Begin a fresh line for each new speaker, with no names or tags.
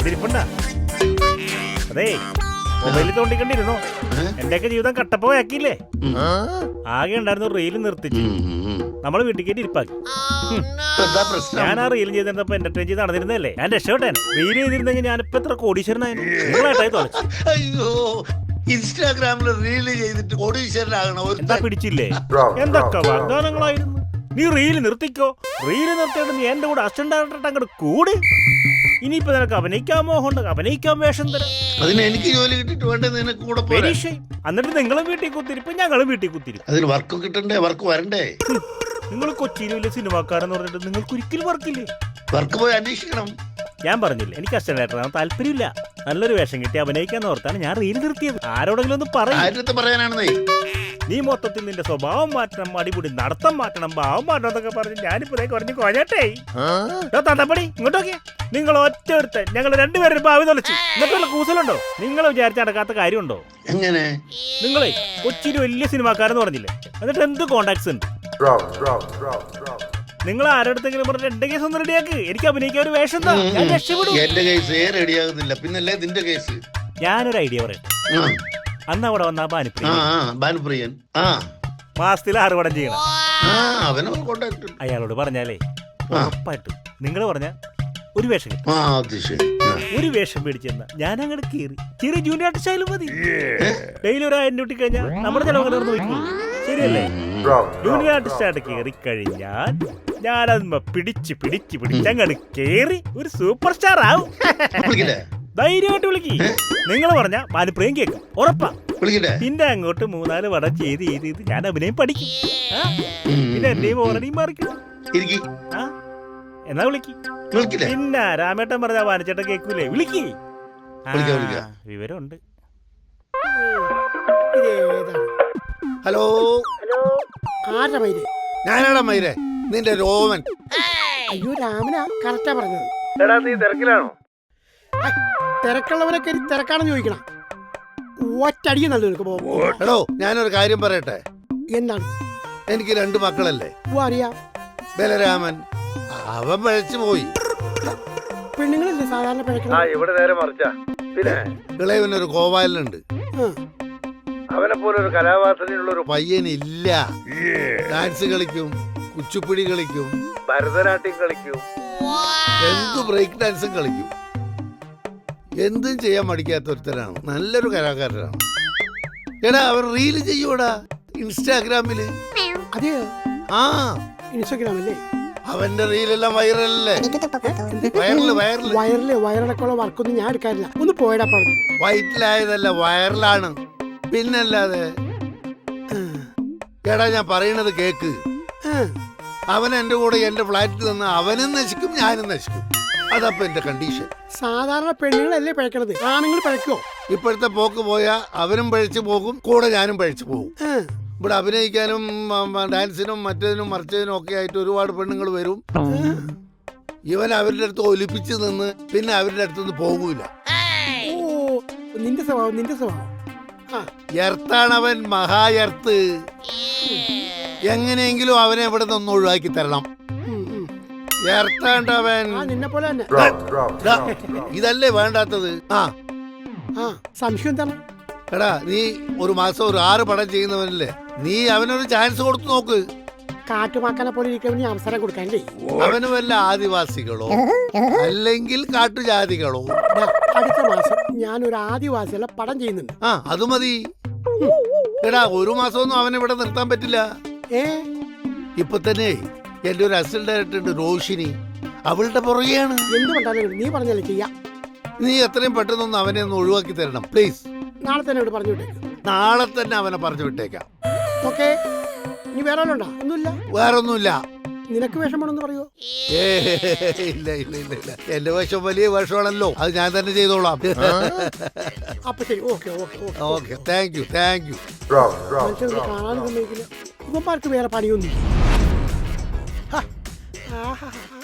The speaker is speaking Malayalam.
ഇതിരിപ്പുണ്ടാ. അതേ മൊബൈലിൽ തോണ്ടിക്കൊണ്ടിരുന്നോ. എന്റെയൊക്കെ ജീവിതം കട്ടപ്പോയാക്കിയില്ലേ? ആകെ ഉണ്ടായിരുന്ന റീൽ നിർത്തിച്ച്. നമ്മൾ വീട്ടിൽ കയറ്റി ഇരിപ്പാക്കി.
എന്താ പ്രശ്നം?
ഞാൻ ആ റീൽ ചെയ്തിരുന്നപ്പോ എന്റർടൈൻ ചെയ്ത് നടന്നിരുന്നല്ലേ ഞാൻ രക്ഷപ്പെട്ടെ റീൽ ചെയ്തിരുന്നെങ്കിൽ ഞാനിപ്പോ എത്ര കോടീശ്വരനായിരുന്നു
ഇൻസ്റ്റാഗ്രാമിൽ റീൽ ചെയ്തിട്ട് കോടീശ്വരനാകണം
എന്താ പിടിച്ചില്ലേ? എന്തൊക്കെ വാഗ്ദാനങ്ങളായിരുന്നു? നീ റീൽ നിർത്തിക്കോ. റീൽ നിർത്തിയിട്ട് നീ എന്റെ കൂടെ അസിസ്റ്റന്റ് ഡയറക്ടർ അങ്ങോട്ട് കൂടി. ഇനിയിപ്പോ നിനക്ക് അഭിനയിക്കാൻ മോഹമുണ്ട് അഭിനയിക്കാൻ വേഷം തരാം.
അതിന് എനിക്ക് ജോലി കിട്ടിട്ട് വേണ്ടേ നിനക്ക് കൂടെ പോരാ.
പരീക്ഷ എന്നിട്ട് നിങ്ങളും വീട്ടിൽ കുത്തിരിപ്പ് ഞങ്ങളും വീട്ടിൽ കുത്തിരിപ്പ്
അതിന് വർക്ക് കിട്ടണ്ടേ? വർക്ക് വരണ്ടേ?
നിങ്ങൾ കൊച്ചിയിൽ വലിയ സിനിമാക്കാരെന്ന് പറഞ്ഞിട്ട് നിങ്ങൾക്ക് ഒരിക്കലും വർക്കില്ലേ
വർക്ക് പോയി അന്വേഷിക്കണം.
ഞാൻ പറഞ്ഞില്ല എനിക്ക് അച്ഛനായിട്ടാണ് താല്പര്യമില്ല. നല്ലൊരു വേഷം കിട്ടി അഭിനയിക്കാൻ ഓർത്താണ് ഞാൻ റീൽ നിർത്തിയത്. ആരോടെങ്കിലും ഒന്ന് പറയും.
പറയാനാണെന്നേ?
നീ മൊത്തത്തിൽ നിന്റെ സ്വഭാവം മാറ്റണം അടിപൊളി നടത്തം മാറ്റണം ഭാവം മാറ്റണം എന്നൊക്കെ പറഞ്ഞ് ഞാനിപ്പോ കുറഞ്ഞ് കൊഞ്ഞട്ടെ തത്തപ്പടി ഇങ്ങോട്ടൊക്കെ നിങ്ങൾ ഒറ്റ ഒരുത്തൻ ഞങ്ങൾ രണ്ടുപേരും ഭാവി തൊലച്ചു എന്നിട്ടുള്ള കൂസലുണ്ടോ? നിങ്ങൾ വിചാരിച്ച നടക്കാത്ത കാര്യമുണ്ടോ?
എങ്ങനെ?
നിങ്ങളെ കൊച്ചിയിൽ വലിയ സിനിമാക്കാരെന്ന് പറഞ്ഞില്ലേ? എന്നിട്ട് എന്ത് കോണ്ടാക്ട്സ് ഉണ്ട്? നിങ്ങൾ ആരോടത്തെങ്കിലും പറഞ്ഞ എന്റെ കേസ് ഒന്ന് റെഡിയാക്ക് എനിക്ക് അഭിനയിക്കാൻ ഒരു വേഷം താ. ഞാൻ രക്ഷപ്പെടും.
എന്റെ കേസ് റെഡിയാകുന്നില്ല പിന്നല്ലേ നിന്റെ കേസ്
ഞാനൊരു ഐഡിയ പറയട്ടെ. അന്ന് അവിടെ വന്ന
ആ
ബാനിപ്രി
ആ ബാനുപ്രിയൻ ആ.
മാസത്തിൽ ആറ് പടം ചെയ്യണം.
ആ. അവനെ കോണ്ടാക്ട്
അയാളോട് പറഞ്ഞാലേ ഉറപ്പായിട്ടും നിങ്ങൾ പറഞ്ഞ ഒരു വേഷം കിട്ടും.
ആ അത് ശരി. ആ.
ഒരു വേഷം പിടിച്ചെന്ന ഞാൻ അങ്ങോട്ട് കീറി. ചെറിയ ജൂനിയർ ആർട്ടിസ്റ്റ് ആയാലും മതി. ഡെയിലി ഒരു ആയിരം രൂപ കഴിഞ്ഞാൽ നമ്മുടെ ചെലവ് വയ്ക്കും ശരിയല്ലേ? ജൂനിയർ ആർട്ടിസ്റ്റ് ആയിട്ട് കയറി കഴിഞ്ഞാൽ ഞാനത് പിടിച്ച് പിടിച്ച് പിടിച്ച് അങ്ങോട്ട് കേറി ഒരു സൂപ്പർ സ്റ്റാർ ആവും ധൈര്യമായിട്ട് വിളിക്ക്. നിങ്ങൾ പറഞ്ഞ മാനിപ്രിയം കേൾക്കും ഉറപ്പാ.
വിളിക്കട്ടെ?
പിന്നെ അങ്ങോട്ട് മൂന്നാൽ വട ചെയ്ത് ചെയ്ത് ചെയ്ത് ഞാൻ അഭിനയം പഠിക്കും. ആ? പിന്നെ എന്റെയും ഓൾറെഡി മാറിക്കും.
ഇരിക്കി.
ആ? എന്നാ വിളിക്ക്. പിന്നെ രാമേട്ടൻ പറഞ്ഞ വാനച്ചേട്ടൻ കേൾക്കൂലേ വിളിക്ക്. ആ,
വിളിക്കാം, വിളിക്കാം.
വിവരമുണ്ട്.
ഇതേതാണ്
ഹലോ?
ആരുടെ മൈര്?
ഞാനാടാ മയിലേ നിന്റെ രോമൻ
അയ്യോ രാമനാ. കറക്റ്റാ പറഞ്ഞത്.
എടാ നീ തിരക്കിലാണോ?
ഐ, തിരക്കുള്ളവരൊക്കെ ഇനി തിരക്കാണെന്ന് ചോദിക്കണം. ഒറ്റടിക്ക് നല്ല നിനക്ക് പോകും
എടോ ഞാനൊരു കാര്യം പറയട്ടെ?
എന്താണ്?
എനിക്ക് രണ്ട് മക്കളല്ലേ.
അറിയാം.
ബലരാമൻ അവൻ പഴച്ചു പോയി.
പെണ്ണുങ്ങളല്ലേ സാധാരണ പിഴക്കണം
ഇവിടെ നേരെ മറിച്ചാ. പിന്നെ?
ഇളയവനൊരു ഗോപാലനുണ്ട്.
അവനെ പോലെ ഒരു കലാവാസനയുള്ള ഒരു
പയ്യനില്ല ഡാൻസ് കളിക്കും കുച്ചുപ്പിടി കളിക്കും.
ഭരതനാട്യം കളിക്കും.
എന്ത് ബ്രേക്ക് ഡാൻസും കളിക്കും. എന്തും ചെയ്യാൻ മടിക്കാത്ത ഒരുത്തരാണ് നല്ലൊരു കലാകാരനാണ്. എടാ അവർ റീൽ ചെയ്യൂടാ ഇൻസ്റ്റാഗ്രാമിൽ.
അതെയോ?
ആ.
ഇൻസ്റ്റഗ്രാം അല്ലേ
അവന്റെ റീലെല്ലാം വൈറലല്ലേ? Viral viral.
വയറിലെ വയറിളക്കമുള്ള വർക്കൊന്നും ഞാൻ എടുക്കാറില്ല. ഒന്ന് പോയടാ പറഞ്ഞു
വയറ്റിലായതല്ല വൈറലാണ്. പിന്നല്ലാതെ എടാ ഞാൻ പറയണത് കേക്ക്. അവൻ എന്റെ കൂടെ എന്റെ ഫ്ലാറ്റിൽ നിന്ന് അവനും നശിക്കും ഞാനും നശിക്കും. അതപ്പൊ എന്റെ കണ്ടീഷൻ
സാധാരണ പെണ്ണുങ്ങളല്ലേ പഴക്കണത്? ആണുങ്ങൾ പഴക്കോ?
ഇപ്പോഴത്തെ പോക്ക് പോയാ അവനും പഴിച്ചു പോകും കൂടെ ഞാനും പഴിച്ചു പോകും. ഇവിടെ അഭിനയിക്കാനും ഡാൻസിനും മറ്റേതിനും മറിച്ചതിനും ഒക്കെ ആയിട്ട് ഒരുപാട് പെണ്ണുങ്ങൾ വരും. ഇവൻ അവരുടെ അടുത്ത് ഒലിപ്പിച്ച് നിന്ന് പിന്നെ അവരുടെ അടുത്തുനിന്ന് പോകൂല.
നിന്റെ സ്വഭാവം നിന്റെ സ്വഭാവം.
എർത്താണവൻ മഹായർത്ത് എങ്ങനെയെങ്കിലും അവനെ ഇവിടെ നിന്ന് ഒഴിവാക്കി തരണം.
ആ നിന്നെ പോലെ തന്നെ.
ഇതല്ലേ വേണ്ടാത്തത്? ആ.
ആ. സംശയം എന്താണ്?
എടാ നീ ഒരു മാസം ഒരു ആറ് പടം ചെയ്യുന്നവനല്ലേ? നീ അവനൊരു ചാൻസ് കൊടുത്തു നോക്ക്.
കാട്ടുമാക്കനെ പോലെ ഇരിക്കുന്നവന് അവസരം കൊടുക്കാനല്ലേ?
അവന് വല്ല ആദിവാസികളോ? അല്ലെങ്കിൽ കാട്ടുജാതികളോ?
ദാ, അടുത്ത മാസം ഞാൻ ഒരു ആദിവാസികളെ പടം ചെയ്യുന്നുണ്ട്.
ആ അത് മതി. എടാ ഒരു മാസമൊന്നും അവനെ ഇവിടെ നിർത്താൻ പറ്റില്ല.
ഏ?
ഇപ്പൊ തന്നെ എന്റെ ഒരു അസിസ്റ്റന്റ് ഡയറക്ടർ ഉണ്ട് റോഷിനി. അവളുടെ പുറകെയാണ്.
എന്തുകൊണ്ടാണ് നീ പറഞ്ഞല്ലേ ചെയ്യാം?
നീ എത്രയും പെട്ടെന്നൊന്ന് അവനെ ഒന്ന് ഒഴിവാക്കി തരണം പ്ലീസ്.
നാളെ തന്നെ ഇവിടെ പറഞ്ഞു വിട്ടേക്കാം.
നാളെ തന്നെ അവനെ പറഞ്ഞു വിട്ടേക്കാം.
ഓക്കെ. ഇനി വേറെ ഉണ്ടോ ഒന്നുമില്ല.
വേറൊന്നുമില്ല.
നിനക്ക് വിഷമമാണെന്ന് പറയോ
ഇല്ല ഇല്ല ഇല്ല ഇല്ല. എന്റെ വേഷം വലിയ വേഷമാണല്ലോ അത് ഞാൻ തന്നെ ചെയ്തോളാം.
അപ്പൊ ശരി. Okay okay okay
okay. Thank you thank you.
കാണാൻ കാണാനും സമ്മതിക്കില്ല. ഇവന്മാർക്ക് വേറെ 哈哈哈。